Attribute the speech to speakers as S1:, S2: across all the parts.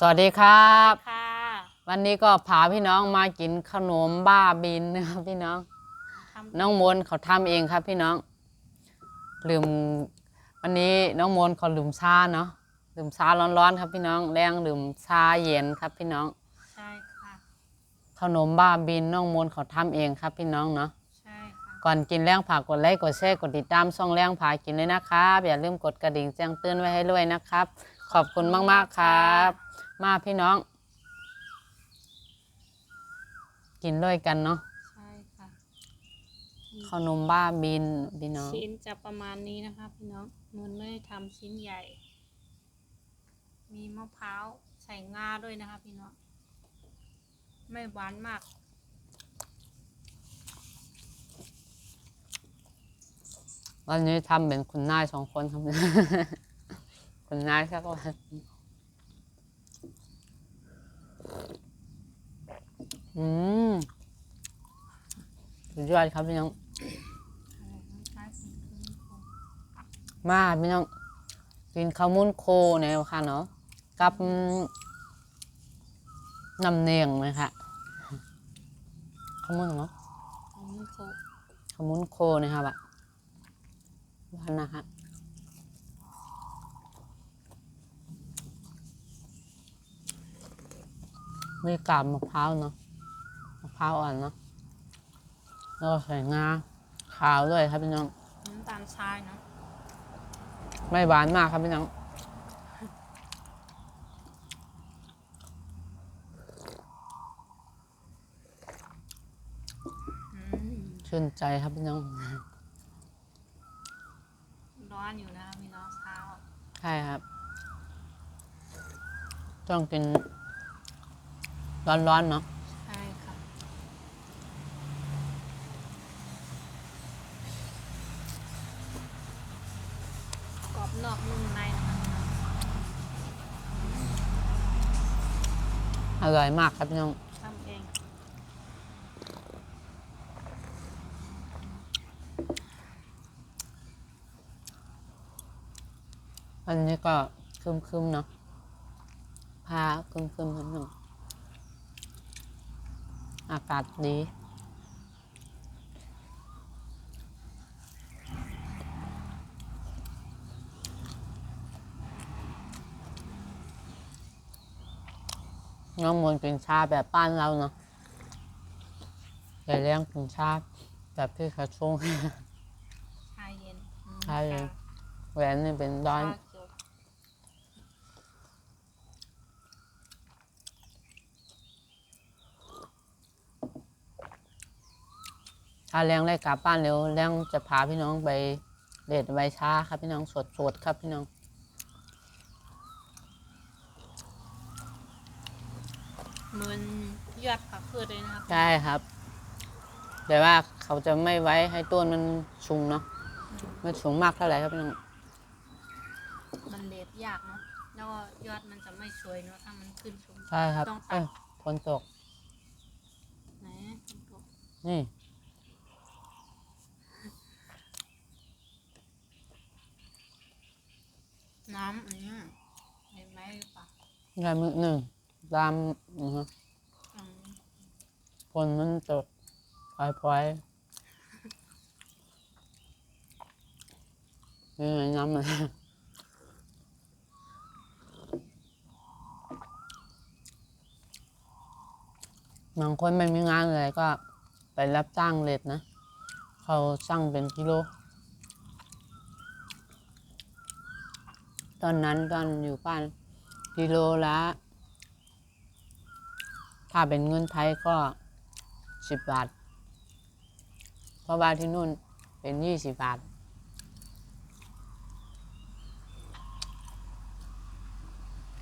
S1: สวัสดีครับ
S2: ค่ะ
S1: วันนี้ก็พาพี่น้องมากินขนมบ้าบินนะครับพี่น้อง
S2: ทำ
S1: น้องมนต์เขาทำเองครับพี่น้อง ลืมวันนี้น้องมนต์เขาลืมชาเนาะลืมชาร้อนๆครับพี่น้องแรงลืมชาเย็นครับพี่น้อง
S2: ใช่ค่ะ
S1: ขนมบ้าบินน้องมนต์เขาทำเองครับพี่น้องเนาะ
S2: ใช่ค่ะ
S1: ก่อนกินแรงผักกดไลค์กดแชร์กดติดตามช่องแรงผากินเลยนะครับ อย่าลืมกดกระดิ่งแจ้งเตือนไว้ให้ด้วยนะครับ ขอบคุณมากๆครับ มาพี่น้อง กินด้วยกันเนาะ
S2: ใช่ค่ะ
S1: ขนมบ้าบินพี่น้อง
S2: ชิ้นจะประมาณนี้นะคะ พี่น้องมันไม่ได้ทำชิ้นใหญ่ มีมะพร้าวใส่งาด้วยนะคะ พี่น้อง ไม่หวานมาก
S1: วันนี้ทำเป็นคุณนายสองคนครับ คุณนายสักวัน อืมสุดยอดครับพี่น้อง มาพี่น้อง กินข้าวมุนโคเนี่ยค่ะเนาะ กับน้ำเนียงเลยค่ะข้าวมุนเนาะ
S2: อันนี้โค
S1: ข้าวมุนโคนะครับอะวันนะคะมีกาบมะพร้าวเนาะ มะพร้าวอ่อนเนาะแล้วก็ใส่งาขาวด้วยครับพี่น้อง
S2: น้ำตาลทรายเนาะ
S1: ไม่หวานมากครับพี่น้อง
S2: อืม
S1: ชื่นใจครับพี่น้อง
S2: ร้อนอยู่นะคะพี่น้องเช้า
S1: ใช่ครับ ต้องกิน ร้อนๆเนาะ
S2: ใช่ค่ะ กรอบนอกนุ่มในนะคะพี่น้อง
S1: อร่อยมากครับพี่น้อง
S2: ทำเอง
S1: อันนี้ก็คึมๆเนาะพาคึมๆครับพี่น้องอากาศดี น้องมนต์กินชาแบบบ้านเราเนาะอย่าเลี้ยงกินชาแบบที่เขาชง
S2: ชาเย็นอืม
S1: ชาเย็นแหวนนี่เป็นร้อน
S2: ชาเขียว
S1: ถ้าเลี้ยงได้กลับบ้านเร็วเลี้ยงจะพาพี่น้องไปเด็ดใบชาครับพี่น้องสดสดๆครับพี่น้อง
S2: เหมือนยอดผักพืชเลยนะครับ
S1: ใช่ครับ แต่ว่าเขาจะไม่ไว้ให้ต้นมันสูงเนาะไม่สูงมากเท่าไหร่ครับพี่น้อง
S2: มันเล็ดยากเนาะแล้วก็ยอดมันจะไม่สวยเนาะถ้ามันขึ้นสูง
S1: ใช่ครับ
S2: ต้องตัด
S1: เอ้ยฝนตก
S2: ไหนคุณครู
S1: นี่
S2: น้ำอันเนี้ยเห็นไหมหรือเปล่า
S1: ได้มือหนึ่ง ตามนะฮะ
S2: อืม
S1: ฝนมันตกปลอยๆนี่ไงน้ำมันบางคนไม่มีงานเลยก็ไปรับจ้างเลดนะ เขาช่างเป็นกิโล ตอนนั้นตอนอยู่บ้านกิโลละ ถ้าเป็นเงินไทยก็สิบบาท เพราะว่าที่นู่นเป็นยี่สิบบาท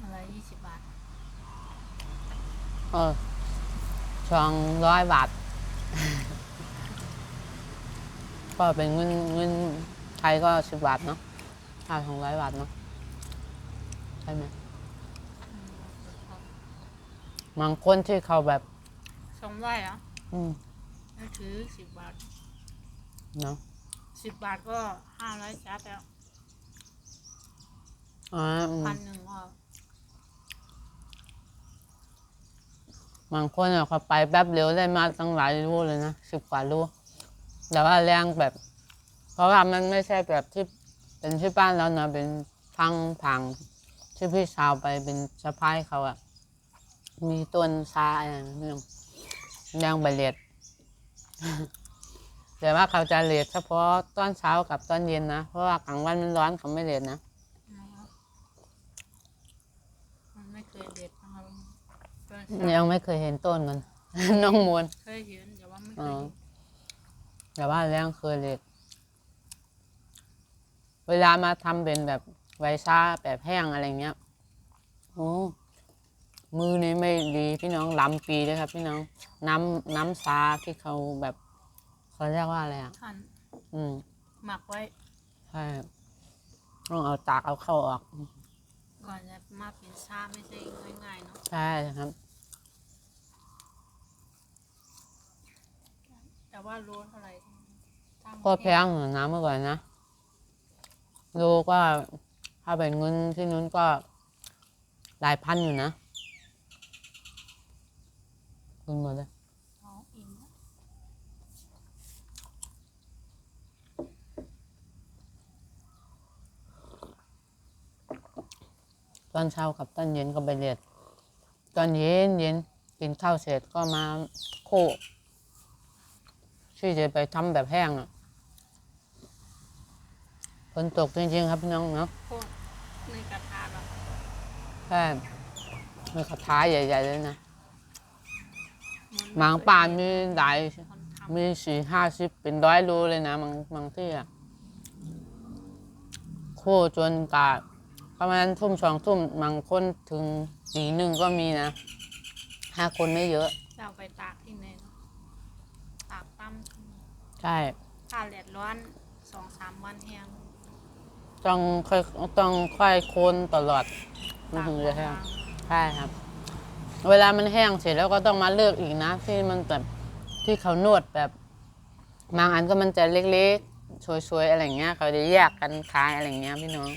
S2: อะไรยี่สิบบาท
S1: เออสองร้อยบาท ก็เป็นเงินเงินไทยก็สิบบาทเนาะถ้าสองร้อยบาทเนาะ ใช่ไหม
S2: อืม
S1: บางคนที่เขาแบบ
S2: สองร้อยเหรอะ
S1: อืม
S2: นั่นถือสิบบาท
S1: เนาะ
S2: สิบบาทก็ห้าร้อยจัดแล้ว
S1: อ่าอืม
S2: พันหนึ่งก็
S1: บางคนอะเขาไปแป๊บเดียวได้มาตั้งหลายรูเลยนะสิบกว่ารูแต่ว่าแรงแบบ เพราะว่ามันไม่ใช่แบบที่เป็นที่บ้านเราเนอะเป็นพังผังที่พี่สาวไปเป็นสะพ้ายเขาอะ มีต้นซาอะไรนะพี่น้องแรงใบเลียดแต่ว่าเขาจะเลียดเฉพาะตอนเช้ากับตอนเย็นนะ เพราะว่ากลางวันมันร้อนเขาไม่เลียดนะ
S2: นะครับมันไม่เคยเด็ดนะครับต้นสัก
S1: ยังไม่เคยเห็นต้นมันน้องมวล
S2: เคยเห็นแต่ว่าไม่เค
S1: อ๋
S2: ย
S1: อ
S2: เห็น
S1: แต่ว่าแรงเคยเลียดเวลามาทำเป็นแบบไวซ่าแบบแห้งอะไรเงี้ย โอ้ มือนี้ไม่ดีพี่น้องลำปีเลยครับ พี่น้อง น้ำน้ำซาที่เขาแบบเขาเรียกว่าอะไรอะ
S2: หั่น
S1: อืม
S2: หมักไว้
S1: ใช่ต้องเอาตากเอาเข้าออก
S2: ก่อนจะมาเป็นชาไม่ใช่ง่ายๆเนาะ
S1: ใช่ครับ
S2: แต่ว่ารู้เท่าไหร่ถ้ามัน
S1: ก็แพงเหมือนน้ำเมื่อก่อนนะโลก็ถ้าเป็นเงินที่นู้นก็หลายพันอยู่นะ คุณหมดเลย
S2: เอาเองนะ
S1: ตอนเช้ากับตอนเย็นก็ไปเรียนตอนเย็นเย็นกินข้าวเสร็จก็มาโคกที่จะไปทำแบบแห้งอะฝนตกจริงๆครับพี่น้องเนาะ
S2: โคตรในกระทะแบบ
S1: แค่มีกระทะใหญ่ๆเลยนะ
S2: น
S1: หมางป่านมีหลาย
S2: คนทำ
S1: มีสี่ห้าสิบเป็นร้อยโลเลยนะบางบางที่อะโคจนกาประมาณทุ่มสองทุ่มบางคนถึงตีหนึ่งก็มีนะห้าคนไม่เยอะ
S2: จะเอาไปตากที่ไหนเนาะตากตั้ม
S1: ใช่
S2: ถ้าแดดร้อนสองสามวันแห้ง
S1: ต้องค่อยต้องค่อยโคนตลอดมัน
S2: ตาก
S1: ถึงจะแห้ง
S2: บาง
S1: ใช่ครับ เวลามันแห้งเสร็จแล้วก็ต้องมาเลือกอีกนะ ที่มันแบบที่เขานวดแบบบางอันก็มันจะเล็กๆสวยๆอะไรเงี้ย เขาจะแยกกันขายอะไรเงี้ยพี่น้อง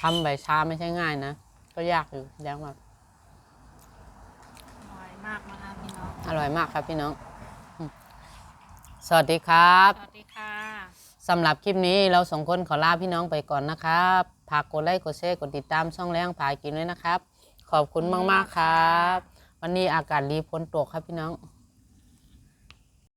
S1: ทำใบชาไม่ใช่ง่ายนะก็ยากอยู่ยากมาก
S2: ๆอร่อยมากนะคะพี่น้อง
S1: อร่อยมากครับพี่น้องอืมสวัสดีครับ
S2: สวัสดีค่ะ
S1: สำหรับคลิปนี้เราสองคนขอลาพี่น้องไปก่อนนะครับฝากกดไลค์กดแชร์กดติดตามช่องแรงผากินด้วยนะครับ ขอบคุณมาก ๆ ครับ วันนี้อากาศรีพ้นตกครับพี่น้อง